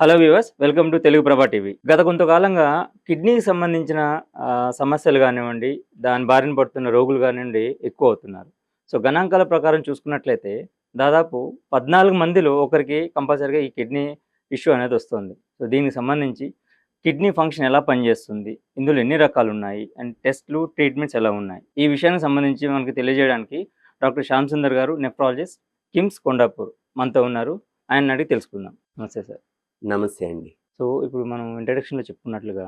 Hello viewers welcome to Telugu Prabha TV. గత కొంతకాలంగా కిడ్నీకి సంబంధించిన సమస్యలు కానివ్వండి దాని బారిన పడుతున్న రోగులు కానివ్వండి ఎక్కువ అవుతున్నారు. సో గణాంకాల ప్రకారం చూసుకున్నట్లయితే దాదాపు పద్నాలుగు మందిలో ఒకరికి కంపల్సరీగా ఈ కిడ్నీ ఇష్యూ అనేది వస్తుంది. సో దీనికి సంబంధించి కిడ్నీ ఫంక్షన్ ఎలా పనిచేస్తుంది ఇందులో ఎన్ని రకాలు ఉన్నాయి అండ్ టెస్ట్లు ట్రీట్మెంట్స్ ఎలా ఉన్నాయి. ఈ విషయానికి సంబంధించి మనకి తెలియజేయడానికి డాక్టర్ శ్యామ్ సుందర్ గారు నెఫ్రాలజిస్ట్ కిమ్స్ కొండాపూర్ మనతో ఉన్నారు. ఆయన అడిగి తెలుసుకుందాం. నమస్తే సార్. నమస్తే అండి. సో ఇప్పుడు మనం ఇంట్రడక్షన్లో చెప్పుకున్నట్లుగా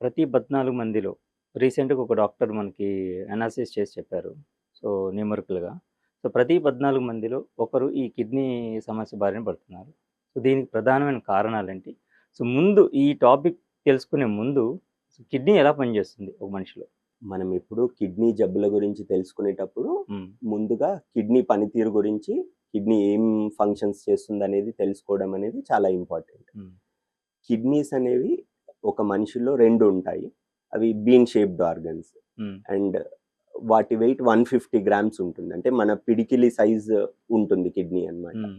ప్రతి పద్నాలుగు మందిలో రీసెంట్గా ఒక డాక్టర్ మనకి అనాలిసిస్ చేసి చెప్పారు. సో న్యూమరికల్గా సో ప్రతి పద్నాలుగు మందిలో ఒకరు ఈ కిడ్నీ సమస్య బారిన పడుతున్నారు. సో దీనికి ప్రధానమైన కారణాలు ఏంటి సో ముందు ఈ టాపిక్ తెలుసుకునే ముందు కిడ్నీ ఎలా పనిచేస్తుంది ఒక మనిషిలో? మనం ఇప్పుడు కిడ్నీ జబ్బుల గురించి తెలుసుకునేటప్పుడు. ముందుగా కిడ్నీ పనితీరు గురించి కిడ్నీ ఏం ఫంక్షన్స్ చేస్తుంది అనేది తెలుసుకోవడం అనేది చాలా ఇంపార్టెంట్. కిడ్నీస్ అనేవి ఒక మనిషిలో రెండు ఉంటాయి అవి బీన్ షేప్డ్ ఆర్గన్స్. అండ్ వాటి వెయిట్ వన్ ఫిఫ్టీ గ్రామ్స్ ఉంటుంది అంటే మన పిడికిలి సైజ్ ఉంటుంది కిడ్నీ అన్నమాట మ్మ్.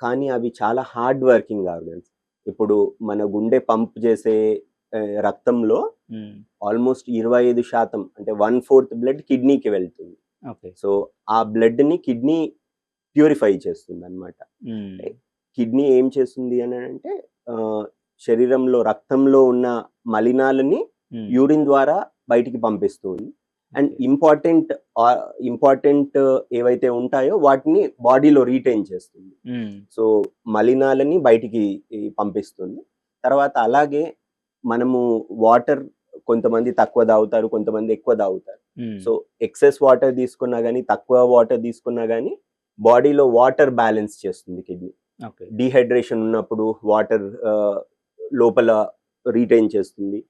కానీ అవి చాలా హార్డ్ వర్కింగ్ ఆర్గన్స్ ఇప్పుడు మన గుండె పంప్ చేసే రక్తంలో. ఆల్మోస్ట్ ఇరవై ఐదు శాతం అంటే వన్ ఫోర్త్ బ్లడ్ కిడ్నీకి వెళ్తుంది సో ఆ బ్లడ్ని కిడ్నీ ప్యూరిఫై చేస్తుంది అనమాట. కిడ్నీ ఏం చేస్తుంది అని అంటే శరీరంలో రక్తంలో ఉన్న మలినాలని. యూరిన్ ద్వారా బయటికి పంపిస్తుంది అండ్. ఇంపార్టెంట్ ఇంపార్టెంట్ ఏవైతే ఉంటాయో వాటిని బాడీలో రీటైన్ చేస్తుంది. సో మలినాలని బయటికి పంపిస్తుంది తర్వాత అలాగే మనము వాటర్ కొంతమంది తక్కువ తాగుతారు కొంతమంది ఎక్కువ తాగుతారు. సో ఎక్సెస్ వాటర్ తీసుకున్నా కానీ తక్కువ వాటర్ తీసుకున్నా కానీ బాడీలో వాటర్ బ్యాలెన్స్ చేస్తుంది కిడ్నీ. డిహైడ్రేషన్ ఉన్నప్పుడు వాటర్ లోపల రీటైన్ చేస్తుంది.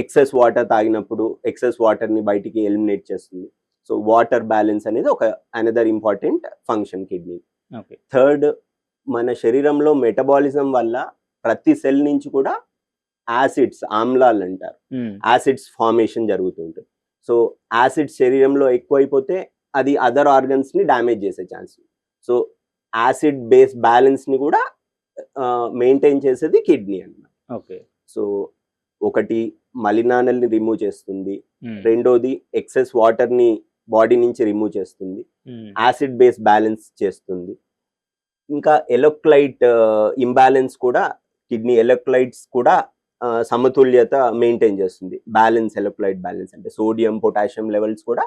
ఎక్సెస్ వాటర్ తాగినప్పుడు ఎక్సెస్ వాటర్ని బయటికి ఎలిమినేట్ చేస్తుంది. సో వాటర్ బ్యాలెన్స్ అనేది ఒక another important function kidney. Third మన శరీరంలో మెటబాలిజం వల్ల ప్రతి సెల్ నుంచి కూడా యాసిడ్స్ ఆమ్లాలు అంటారు. యాసిడ్స్ ఫార్మేషన్ జరుగుతుంటుంది. సో యాసిడ్స్ శరీరంలో ఎక్కువైపోతే అది అదర్ ఆర్గన్స్ని డ్యామేజ్ చేసే ఛాన్స్. సో యాసిడ్ బేస్ బ్యాలెన్స్ని కూడా మెయింటైన్ చేసేది కిడ్నీ అన్నమాట. ఓకే. సో ఒకటి మలినానల్ని రిమూవ్ చేస్తుంది. రెండోది ఎక్సెస్ వాటర్ని బాడీ నుంచి రిమూవ్ చేస్తుంది. యాసిడ్ బేస్ బ్యాలెన్స్ చేస్తుంది. ఇంకా ఎలక్ట్రైట్ ఇంబ్యాలెన్స్ కూడా కిడ్నీ ఎలక్ట్రైట్స్ కూడా సమతుల్యత మెయింటైన్ చేస్తుంది. బ్యాలెన్స్ ఎలక్ట్రైట్ బ్యాలెన్స్ అంటే సోడియం పొటాషియం లెవెల్స్ కూడా.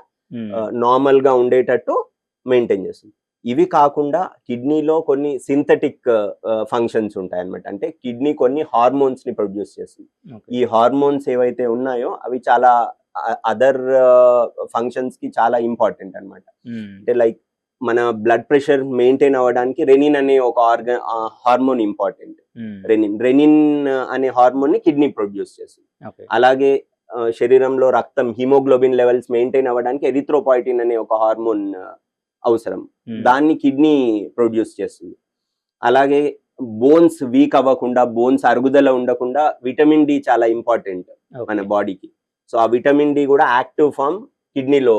నార్మల్గా ఉండేటట్టు మెయింటైన్ చేస్తుంది. ఇవి కాకుండా కిడ్నీలో కొన్ని సింథటిక్ ఫంక్షన్స్ ఉంటాయి అన్నమాట అంటే కిడ్నీ కొన్ని హార్మోన్స్ని ప్రొడ్యూస్ చేస్తుంది. ఈ హార్మోన్స్ ఏవైతే ఉన్నాయో అవి చాలా అదర్ ఫంక్షన్స్కి చాలా ఇంపార్టెంట్ అన్నమాట మ్మ్. అంటే లైక్ మన బ్లడ్ ప్రెషర్ మెయింటైన్ అవ్వడానికి రెనిన్ అనే ఒక organ hormone important. Renin renin అనే హార్మోన్ని కిడ్నీ ప్రొడ్యూస్ చేస్తుంది అలాగే ఆ, శరీరంలో రక్తం హిమోగ్లోబిన్ లెవెల్స్ మెయింటైన్ అవ్వడానికి ఎరిథ్రోపాయిటిన్ అనే ఒక హార్మోన్ అవసరం మ్మ్. దాన్ని కిడ్నీ ప్రొడ్యూస్ చేస్తుంది అలాగే బోన్స్ వీక్ అవ్వకుండా బోన్స్ అరుగుదల ఉండకుండా విటమిన్ డి చాలా ఇంపార్టెంట్. మన బాడీకి సో ఆ విటమిన్ డి కూడా యాక్టివ్ ఫామ్ కిడ్నీలో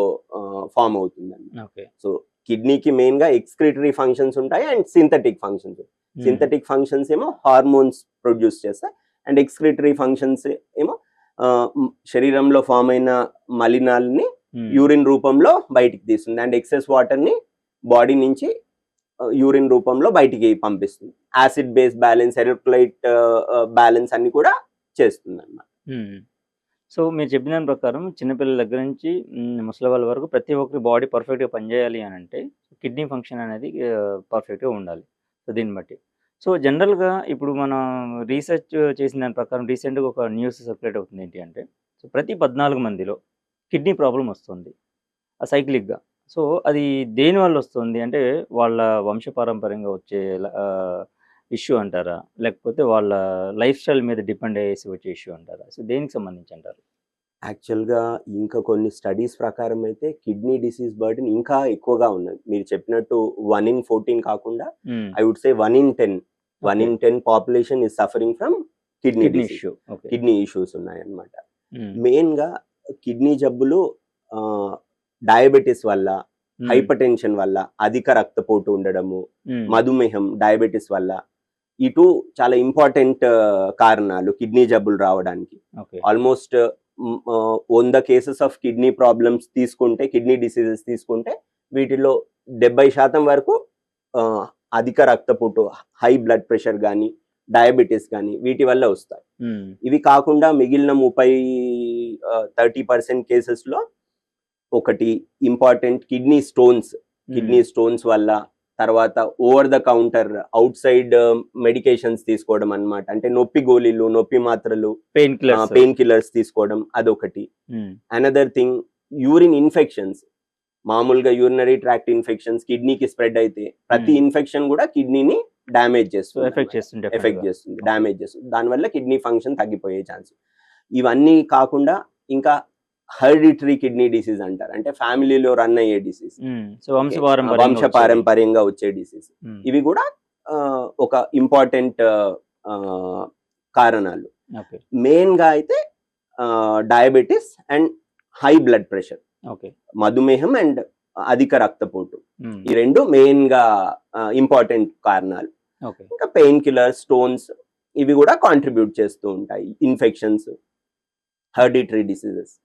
ఫామ్ అవుతుంది ఓకే సో కిడ్నీకి మెయిన్గా ఎక్స్క్రిటరీ ఫంక్షన్స్ ఉంటాయి and synthetic functions hmm. Synthetic functions ఏమో హార్మోన్స్ ప్రొడ్యూస్ చేస్తాయి అండ్ ఎక్స్క్రిటరీ ఫంక్షన్స్ ఏమో శరీరంలో ఫామ్ అయిన మలినాల్ని. యూరిన్ రూపంలో బయటికి తీస్తుంది. అండ్ ఎక్సెస్ వాటర్ని బాడీ నుంచి యూరిన్ రూపంలో బయటికి పంపిస్తుంది. Acid base balance electrolyte balance అన్ని కూడా చేస్తుంది అన్నమాట మ్మ్. సో మీరు చెప్పిన దాని ప్రకారం చిన్నపిల్లల దగ్గర నుంచి ముసలి వాళ్ళ వరకు ప్రతి ఒక్కరి బాడీ పర్ఫెక్ట్గా పనిచేయాలి అని అంటే కిడ్నీ ఫంక్షన్ అనేది పర్ఫెక్ట్గా ఉండాలి. సో దీన్ని బట్టి. సో జనరల్గా ఇప్పుడు మనం రీసెర్చ్ చేసిన దాని ప్రకారం రీసెంట్గా ఒక న్యూస్ సర్క్యులేట్ అవుతుంది ఏంటి అంటే సో ప్రతి పద్నాలుగు మందిలో కిడ్నీ ప్రాబ్లం వస్తుంది ఆ సైక్లిక్గా సో అది దేని వల్ల వస్తుంది అంటే వాళ్ళ వంశపారంపర్యంగా వచ్చే ఇష్యూ అంటారా? లేకపోతే వాళ్ళ లైఫ్ స్టైల్ మీద డిపెండ్ అయ్యేసి వచ్చే ఇష్యూ అంటారా? సో దేనికి సంబంధించి అంటారు? యాక్చువల్గా ఇంకా కొన్ని స్టడీస్ ప్రకారం అయితే కిడ్నీ డిసీజ్ బర్డెన్ ఇంకా ఎక్కువగా ఉన్నది. మీరు చెప్పినట్టు వన్ ఇన్ ఫోర్టీన్ కాకుండా. I would say one in ten. One. In ten population is suffering from kidney issue. Kidney issues ఉన్నాయన్నమాట. మెయిన్గా కిడ్నీ జబ్బులు డయాబెటీస్ వల్ల. హైపర్ టెన్షన్ వల్ల అధిక రక్తపోటు ఉండడము. మధుమేహం డయాబెటీస్ వల్ల ఈ టూ చాలా ఇంపార్టెంట్ కారణాలు కిడ్నీ జబ్బులు రావడానికి ఆల్మోస్ట్ వంద కేసెస్ ఆఫ్ కిడ్నీ ప్రాబ్లమ్స్ తీసుకుంటే కిడ్నీ డిసీజెస్ తీసుకుంటే వీటిలో డెబ్బై శాతం వరకు అధిక రక్తపోటు హై బ్లడ్ ప్రెషర్ కానీ డయాబెటీస్ కానీ వీటి వల్ల వస్తాయి ఇవి కాకుండా మిగిలిన ముప్పై థర్టీ పర్సెంట్ కేసెస్లో ఒకటి important kidney stones. Kidney stones వల్ల తర్వాత over the counter outside medications తీసుకోవడం అన్నమాట. అంటే నొప్పి గోళీలు నొప్పి మాత్రలు పెయిన్ కిల్లర్స్ పెయిన్ కిల్లర్స్ తీసుకోవడం అదొకటి. అనదర్ థింగ్ యూరిన్ ఇన్ఫెక్షన్స్ మామూలుగా యూరినరీ ట్రాక్ట్ ఇన్ఫెక్షన్స్ కిడ్నీకి స్ప్రెడ్ అయితే ప్రతి Hmm. ఇన్ఫెక్షన్ కూడా కిడ్నీని డ్యామేజ్ చేస్తుంది ఎఫెక్ట్ చేస్తుంటే ఎఫెక్ట్ చేస్తుంది డ్యామేజ్ చేస్తుంది. దానివల్ల కిడ్నీ ఫంక్షన్ తగ్గిపోయే ఛాన్స్ ఇవన్నీ కాకుండా ఇంకా హెరిడిటరీ కిడ్నీ డిసీజ్ అంటారు. అంటే ఫ్యామిలీలో రన్ అయ్యే డిసీజ్ వంశ. పారంపర్యంగా వచ్చే డిసీజ్ ఉమ్, ఇవి కూడా ఒక ఇంపార్టెంట్ కారణాలు. ఓకే మెయిన్గా అయితే diabetes and high blood pressure okay మధుమేహం అండ్ అధిక రక్తపోటు. ఉమ్, ఈ రెండు మెయిన్గా ఇంపార్టెంట్ కారణాలు. ఇంకా పెయిన్ కిల్లర్ స్టోన్స్ ఇవి కూడా కాంట్రిబ్యూట్ చేస్తూ ఉంటాయి. Infections hereditary diseases.